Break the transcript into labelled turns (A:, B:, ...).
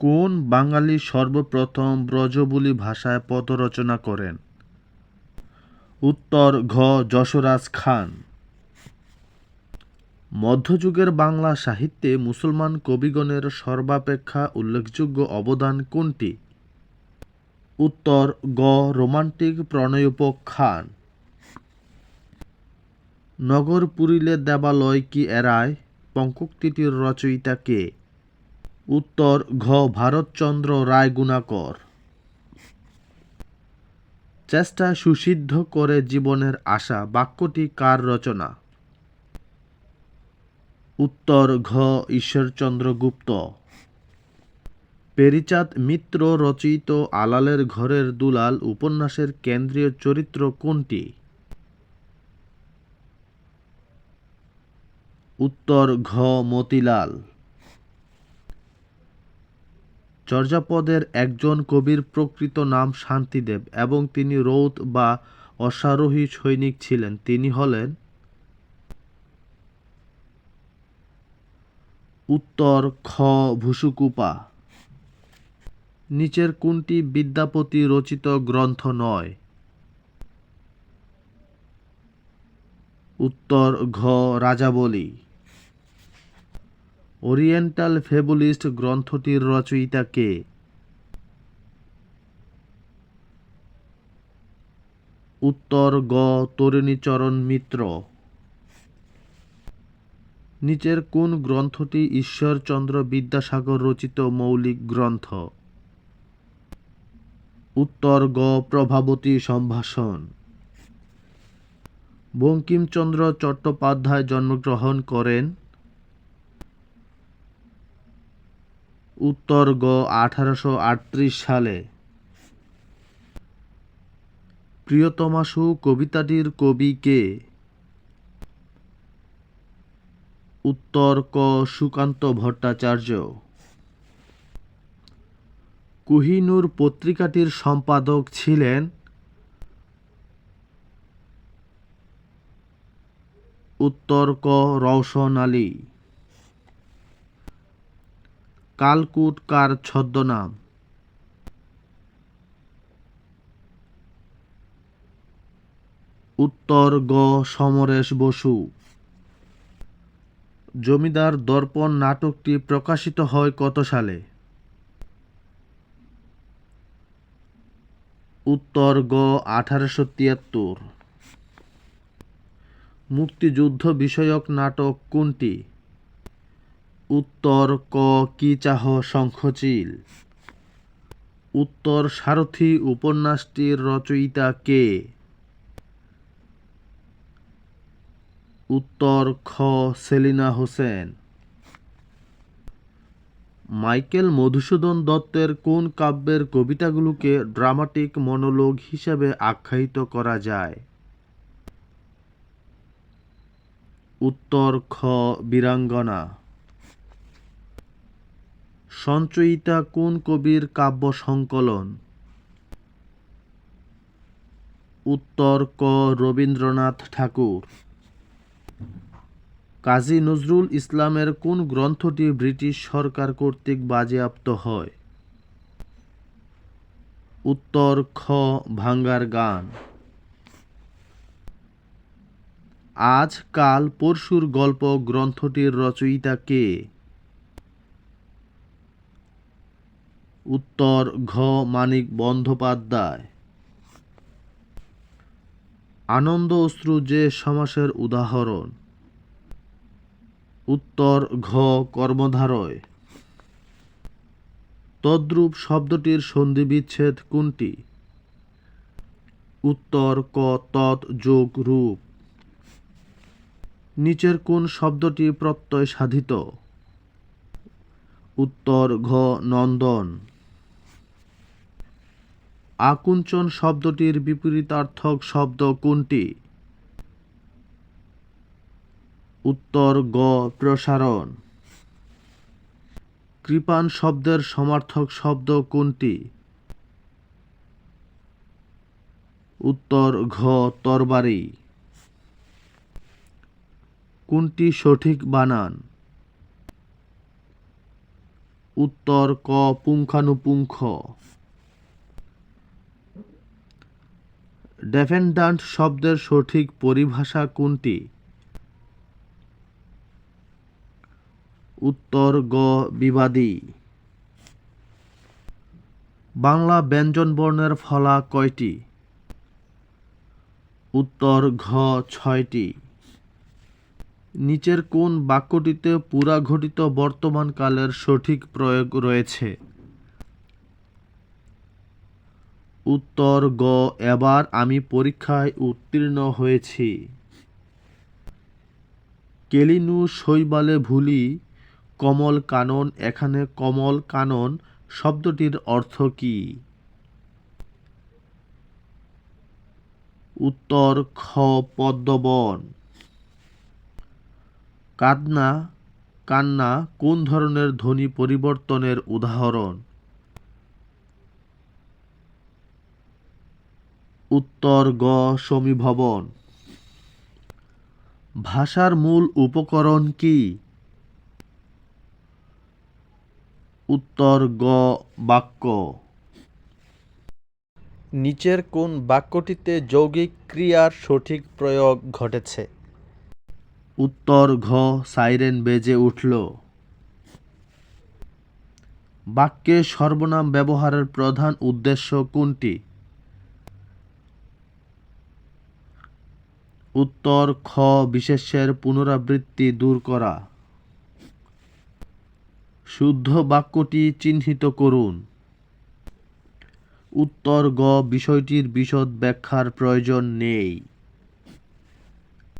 A: কোন বাঙালি সর্বপ্রথম ব্রজবুলি ভাষায় পদ রচনা করেন? উত্তর, ঘ, যশোরাজ খান। মধ্যযুগের বাংলা সাহিত্যে মুসলমান কবিগণের সর্বাপেক্ষা উল্লেখযোগ্য অবদান কোনটি? উত্তর, গ, রোমান্টিক প্রণয়োপখ্যান নগর পুরিলে দেবালয় কি এরায়? পঙ্কক্তিটির রচয়িতা কে? উত্তর, ঘ, ভারতচন্দ্র রায় গুণাকর চেষ্টা সুসিদ্ধ করে জীবনের আশা, বাক্যটি কার রচনা? উত্তর, ঘ, ঈশ্বরচন্দ্র গুপ্ত। পেরিচাঁদ মিত্র রচিত আলালের ঘরের দুলাল উপন্যাসের কেন্দ্রীয় চরিত্র কোনটি? উত্তর, ঘ, মতিলাল। চর্যাপদের একজন কবির প্রকৃত নাম শান্তিদেব এবং তিনি রৌদ বা অশ্বারোহী সৈনিক ছিলেন। তিনি হলেন উত্তর খ ভুসুকুপা নিচের কোনটি বিদ্যাপতি রচিত গ্রন্থ নয়? উত্তর ঘ রাজাবলী। ওরিয়েন্টাল ফেবুলিস্ট গ্রন্থটির রচয়িতা কে? উত্তর গ. তরিণীচরণ মিত্র। নিচের কোন গ্রন্থটি ঈশ্বরচন্দ্র বিদ্যাসাগর রচিত মৌলিক গ্রন্থ? উত্তর গ. প্রভাবতী সম্ভাষণ। বঙ্কিমচন্দ্র চট্টোপাধ্যায় জন্মগ্রহণ করেন উত্তর গ আঠারোশো আটত্রিশ সালে। প্রিয়তমাসু কবিতাটির কবি কে? উত্তর ক সুকান্ত ভট্টাচার্য। কুহিনুর পত্রিকাটির সম্পাদক ছিলেন উত্তর ক রওশন আলী। কালকুট কার ছদ্মনাম? উত্তর গ সমরেশ বসু। জমিদার দর্পণ নাটকটি প্রকাশিত হয় কত সালে? উত্তর গ আঠারোশো তিয়াত্তর। মুক্তিযুদ্ধ বিষয়ক নাটক কোনটি? উত্তর ক, কি চাহ শঙ্খচিল? উত্তর সারথি উপন্যাসটির রচয়িতা কে? উত্তর খ, সেলিনা হোসেন। মাইকেল মধুসূদন দত্তের কোন কাব্যের কবিতাগুলোকে ড্রামাটিক মনোলোগ হিসাবে আখ্যায়িত করা যায়? উত্তর খ, বীরাঙ্গনা। সঞ্চয়িতা কোন কবির কাব্য সংকলন? উত্তর ক. রবীন্দ্রনাথ ঠাকুর। কাজী নজরুল ইসলামের কোন গ্রন্থটি ব্রিটিশ সরকার কর্তৃক বাজেয়াপ্ত হয়? উত্তর খ. ভাঙ্গার গান। আজ কাল পরশুর গল্প গ্রন্থটির রচয়িতা কে? উত্তর ঘ মানিক বন্দ্যোপাধ্যায়। আনন্দ অশ্রু যে সমাসের উদাহরণ। উত্তর ঘ কর্মধারয়। তদ্রূপ শব্দটির সন্ধিবিচ্ছেদ কোনটি? উত্তর ক তৎ যোগ রূপ। নিচের কোন শব্দটি প্রত্যয় সাধিত? উত্তর ঘ নন্দন। আকুঞ্চন শব্দটির বিপরীতার্থক শব্দ কোনটি? উত্তর গ, প্রসারণ। কৃপান শব্দের সমার্থক শব্দ কোনটি? উত্তর ঘ, তরবারি। কোনটি সঠিক বানান? উত্তর ক, পুঙ্খানুপুঙ্খ। ডেফেন্ডান্ট শব্দের সঠিক পরিভাষা কোনটি? উত্তর গ, বিবাদী। বাংলা ব্যঞ্জনবর্ণের ফলা কয়টি? উত্তর ঘ, ছয়টি। নিচের কোন বাক্যটিতে পুরাঘটিত বর্তমানকালের সঠিক প্রয়োগ রয়েছে? উত্তর গ, এবার আমি পরীক্ষায় উত্তীর্ণ হয়েছি। কেলিনু শৈবালে ভুলি, কমল কানন, এখানে কমল কানন শব্দটির অর্থ কী? উত্তর খ, পদ্মবন। কাদনা কান্না কোন ধরনের ধ্বনি পরিবর্তনের উদাহরণ? উত্তর গ সমীভবন। ভাষার মূল উপকরণ কি? উত্তর গ বাক্য। নিচের কোন বাক্যটিতে যৌগিক ক্রিয়ার সঠিক প্রয়োগ ঘটেছে? উত্তর ঘ সাইরেন বেজে উঠল। বাক্যে সর্বনাম ব্যবহারের প্রধান উদ্দেশ্য কোনটি? উত্তর খ বিশেষ্যের পুনরাবৃত্তি দূর করা। শুদ্ধ বাক্যটি চিহ্নিত করুন। উত্তর গ বিষয়টির বিশদ ব্যাখ্যার প্রয়োজন নেই।